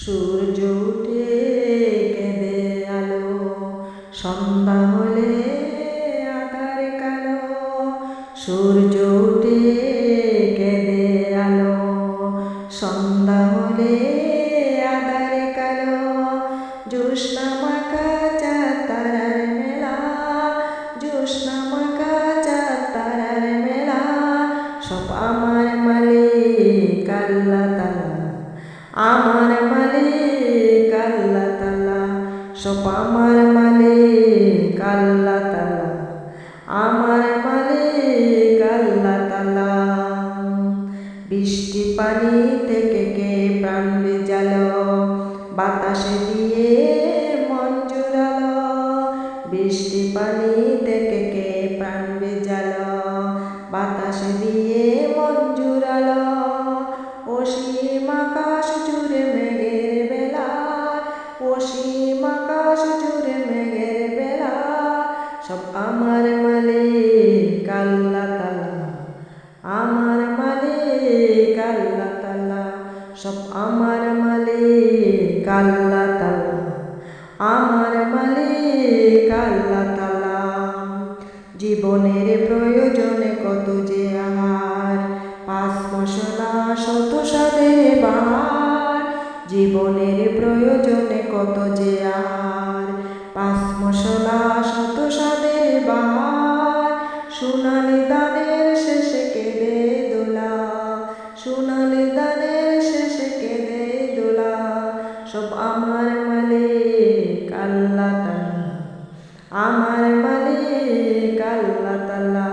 সূর্য উঠে কেঁদে আলো, সন্ধ্যা হলে আধার কালো। সূর্য উঠে কেঁদে আলো, সন্ধ্যা হলে আধার কালো। জ্যোৎস্না মাখা তারার মেলা জ্যোৎস্না মাখা চাঁদ তারার মেলা। সব আমার মালিক আল্লাহ তালা। আমার সব আমার মালিক আল্লাহ তালা। আমার মালিক আল্লাহ তালা। বৃষ্টি পানি থেকে কে প্রাণ বেজালো? বাতাসে দিয়ে মন জুড়ালো বৃষ্টি পানি থেকে কে প্রাণ বেজালো? বাতাসে দিয়ে সব আমার মালিক, আল্লাহ তালা আমার মালিক, আল্লাহ তালা সব আমার মালিক, আল্লাহ তালা আমার মালিক, আল্লাহ তালা জীবনের প্রয়োজনে কত যে আহার, পাঁচ মশলা শত সাদের বাহার। জীবনের প্রয়োজনে কত যে আহার, পাঁচ মশলা শত সাদের বাহার, সোনালি দানের শেষে কেঁদে দোলা সোনালি দানের শেষে কেঁদে দোলা সব আমার মালিক, আল্লাহ তালা আমার মালিক, আল্লাহ তালা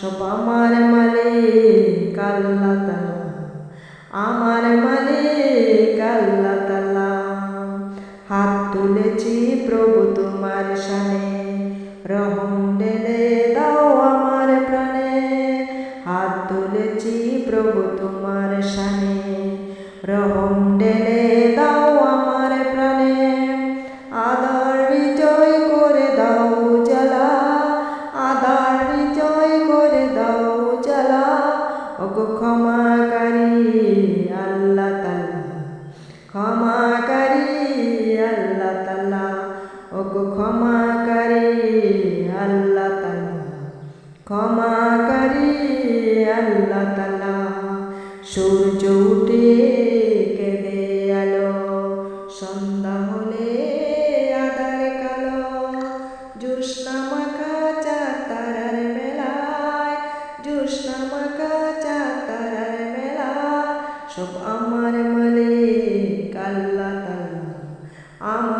সব আমার মালিক, আল্লাহ তালা আমার মালিক, আল্লাহ তালা হাত তুলেছি প্রভু তোমার রহম ঢেলে দাও আমার প্রাণে। হাত তুলেছি প্রভু তোমার সানে রহম ঢেলে দাও আমার প্রাণে। আদার বিজয় করে দাও জ্বালা। আদার বিজয় করে দাও জ্বালা। ওগো ক্ষমাকারী আল্লাহ তালা। ক্ষমাকারী আল্লাহ তালা। ওগো ক্ষমাকারী ক্ষমাকারী আল্লাহ তালা সূর্য উঠে কেঁদে আলো, সন্ধ্যা হলে আধার কালো। জ্যোৎস্না মাখা চাঁদ তারার মেলায়, জ্যোৎস্না মাখা চাঁদ তারার মেলা সব আমার মালিক আল্লাহ তালা আমার